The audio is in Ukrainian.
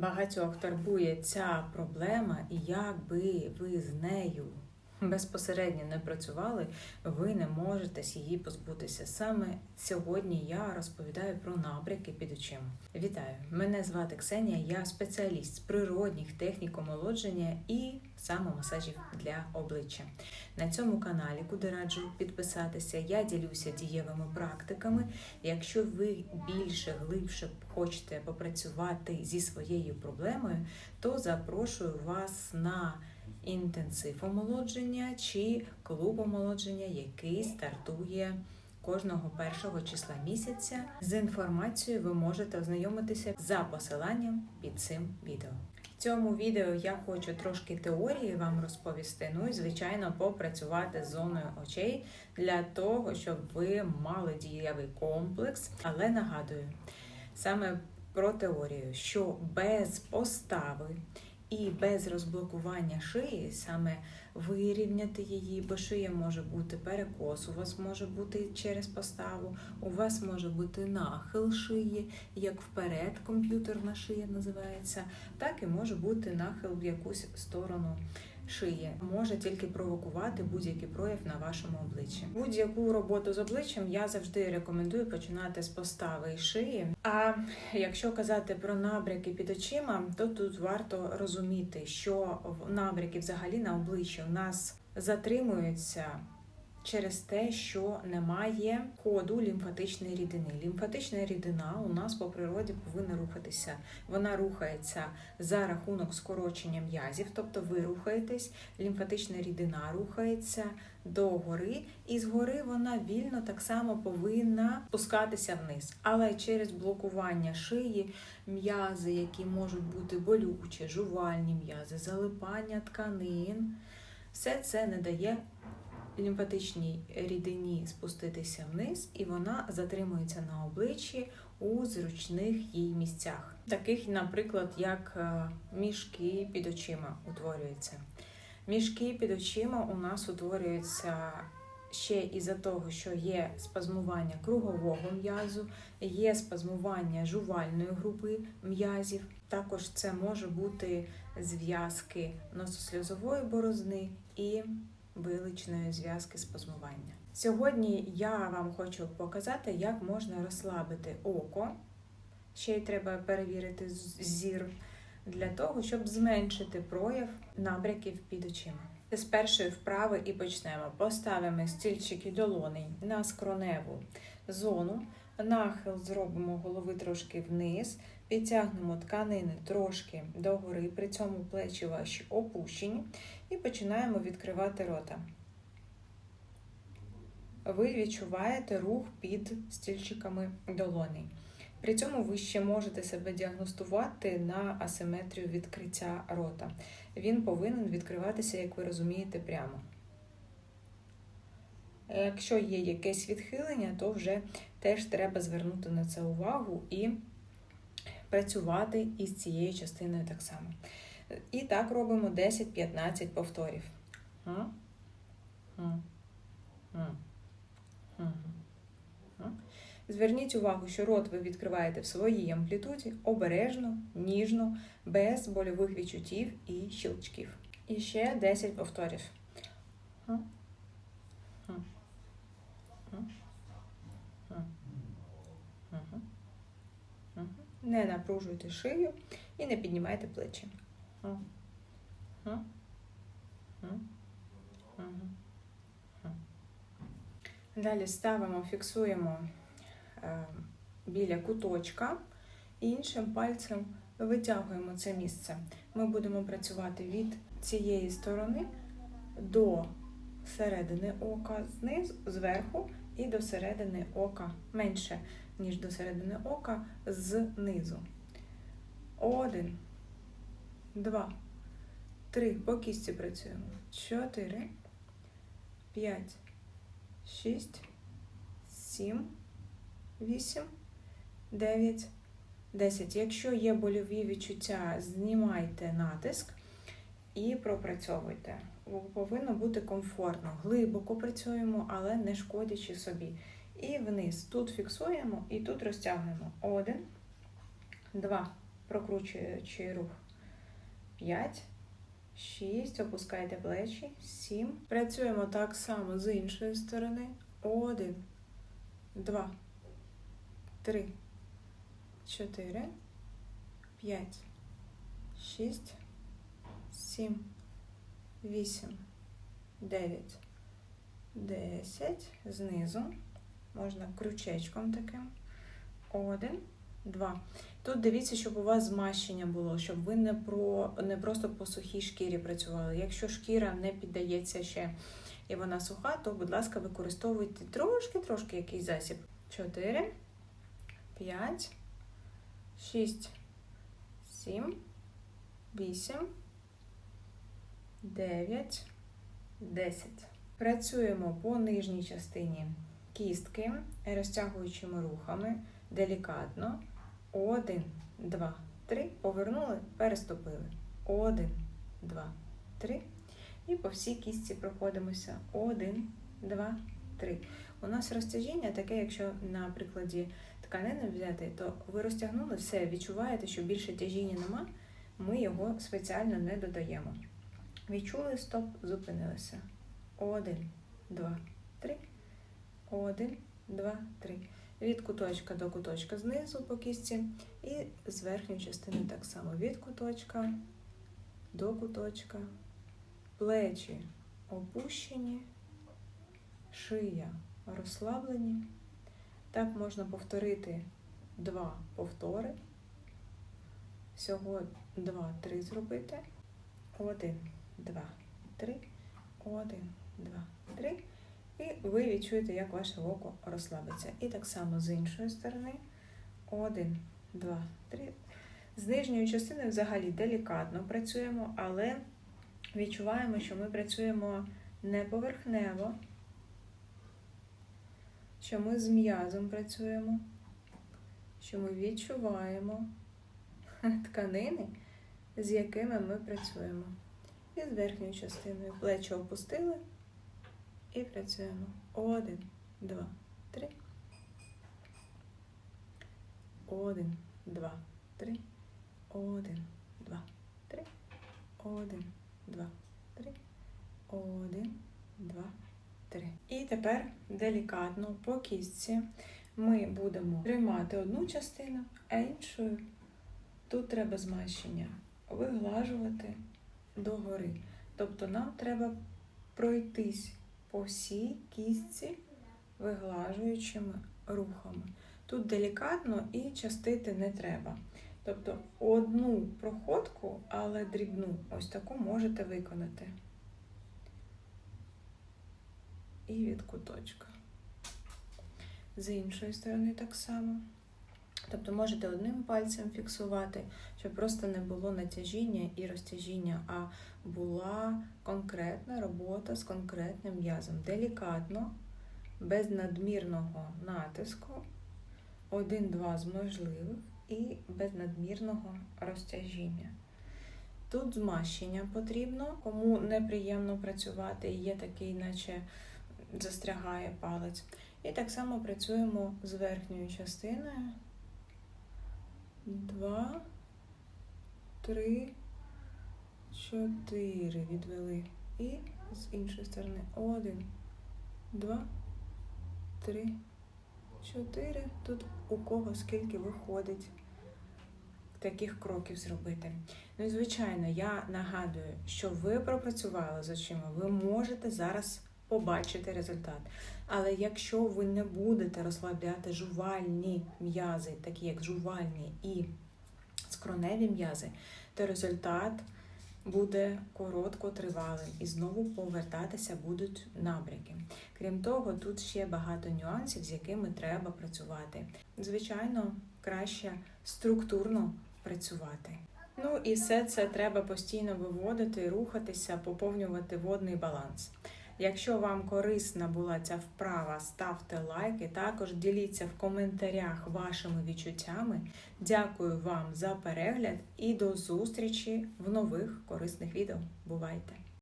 Багатьох турбує ця проблема, і якби ви з нею безпосередньо не працювали, ви не можете її позбутися. Саме сьогодні я розповідаю про набряки під очима. Вітаю! Мене звати Ксенія, я спеціаліст з природних технік омолодження і самомасажів для обличчя. На цьому каналі, куди раджу підписатися, я ділюся дієвими практиками. Якщо ви більше глибше хочете попрацювати зі своєю проблемою, то запрошую вас на інтенсив омолодження чи клуб омолодження, який стартує кожного першого числа місяця. З інформацією ви можете ознайомитися за посиланням під цим відео. Цьому відео я хочу трошки теорії вам розповісти. Ну і звичайно попрацювати з зоною очей для того, щоб ви мали дієвий комплекс. Але нагадую саме про теорію, що без постави і без розблокування шиї, саме вирівняти її, бо шия може бути перекос, у вас може бути через поставу, у вас може бути нахил шиї, як вперед комп'ютерна шия називається, так і може бути нахил в якусь сторону шиї. Може тільки провокувати будь-який прояв на вашому обличчі. Будь-яку роботу з обличчям я завжди рекомендую починати з постави і шиї. А якщо казати про набряки під очима, то тут варто розуміти, що набряки взагалі на обличчі у нас затримуються. Через те, що немає ходу лімфатичної рідини. Лімфатична рідина у нас по природі повинна рухатися. Вона рухається за рахунок скорочення м'язів, тобто ви рухаєтесь, лімфатична рідина рухається до гори, і згори вона вільно так само повинна спускатися вниз. Але через блокування шиї, м'язи, які можуть бути болючі, жувальні м'язи, залипання тканин, все це не дає лімфатичній рідині спуститися вниз, і вона затримується на обличчі у зручних їй місцях, таких, наприклад, як е, мішки під очима утворюються. Мішки під очима у нас утворюються ще із-за того, що є спазмування кругового м'язу, є спазмування жувальної групи м'язів. Також це може бути зв'язки нососльозової борозни і виличної зв'язки спазмування. Сьогодні я вам хочу показати, як можна розслабити око. Ще й треба перевірити зір для того, щоб зменшити прояв набряків під очима. З першої вправи і почнемо. Поставимо стільчики долоней на скроневу зону, нахил зробимо голови трошки вниз, підтягнемо тканини трошки догори, при цьому плечі ваші опущені, і починаємо відкривати рота. Ви відчуваєте рух під стільчиками долоней. При цьому ви ще можете себе діагностувати на асиметрію відкриття рота. Він повинен відкриватися, як ви розумієте, прямо. Якщо є якесь відхилення, то вже теж треба звернути на це увагу і працювати із цією частиною так само. І так робимо 10-15 повторів. Зверніть увагу, що рот ви відкриваєте в своїй амплітуді обережно, ніжно, без больових відчуттів і щелчків. І ще 10 повторів. Не напружуйте шию і не піднімайте плечі. Далі ставимо, фіксуємо е, біля куточка і іншим пальцем витягуємо це місце. Ми будемо працювати від цієї сторони до середини ока знизу, зверху і до середини ока. Менше, ніж до середини ока знизу. Один, два, три. По кісті працюємо. Чотири, п'ять, шість, сім, вісім, дев'ять, десять. Якщо є больові відчуття, знімайте натиск і пропрацьовуйте. Повинно бути комфортно. Глибоко працюємо, але не шкодячи собі. І вниз. Тут фіксуємо і тут розтягуємо. Один, два, прокручуючи рух. 5, 6, опускайте плечі, 7. Працюємо так само з іншої сторони. 1, 2, 3, 4, 5, 6, 7, 8, 9, 10. Знизу. Можна крючечком таким. Один, два. Тут дивіться, щоб у вас змащення було, щоб ви не про не просто по сухій шкірі працювали. Якщо шкіра не піддається ще і вона суха, то, будь ласка, використовуйте трошки-трошки якийсь засіб. 4, 5, 6, 7, 8, 9, 10. Працюємо по нижній частині кістки, розтягуючими рухами, делікатно. Один, два, три. Повернули, переступили. Один, два, три. І по всій кістці проходимося. Один, два, три. У нас розтяжіння таке, якщо на прикладі тканини взяти, то ви розтягнули все, відчуваєте, що більше тяжіння нема, ми його спеціально не додаємо. Відчули, стоп, зупинилися. Один, два, три. Один, два, три. Від куточка до куточка знизу по кістці. І з верхньої частини так само. Від куточка до куточка. Плечі опущені, шия розслаблені. Так можна повторити два повтори. Всього два-три зробити. Один, два, три. Один, два, три. І ви відчуєте, як ваше око розслабиться. І так само з іншої сторони. Один, два, три. З нижньою частиною взагалі делікатно працюємо, але відчуваємо, що ми працюємо не поверхнево, що ми з м'язом працюємо, що ми відчуваємо тканини, з якими ми працюємо. І з верхньою частиною плечі опустили. І працюємо. Один, два, три. Один, два, три. Один, два, три. Один, два, три. Один, два, три. І тепер делікатно по кістці ми будемо тримати одну частину, а іншою тут треба змащення виглажувати догори. Тобто нам треба пройтись по всій кістці виглажуючими рухами. Тут делікатно і частити не треба. Тобто одну проходку, але дрібну, ось таку можете виконати. І від куточка. З іншої сторони так само. Тобто можете одним пальцем фіксувати, щоб просто не було натяжіння і розтяжіння, а була конкретна робота з конкретним м'язом. Делікатно, без надмірного натиску, один-два з можливих і без надмірного розтяжіння. Тут змащення потрібно, кому неприємно працювати, є такий, наче застрягає палець. І так само працюємо з верхньою частиною. Два, три, чотири відвели. І з іншої сторони. Один, два, три, чотири. Тут у кого скільки виходить таких кроків зробити. Ну і звичайно, я нагадую, що ви пропрацювали з очима, ви можете зараз побачити результат. Але якщо ви не будете розслабляти жувальні м'язи, такі як жувальні і скроневі м'язи, то результат буде короткотривалим і знову повертатися будуть набряки. Крім того, тут ще багато нюансів, з якими треба працювати. Звичайно, краще структурно працювати. Ну і все це треба постійно виводити, рухатися, поповнювати водний баланс. Якщо вам корисна була ця вправа, ставте лайки. Також діліться в коментарях вашими відчуттями. Дякую вам за перегляд і до зустрічі в нових корисних відео. Бувайте!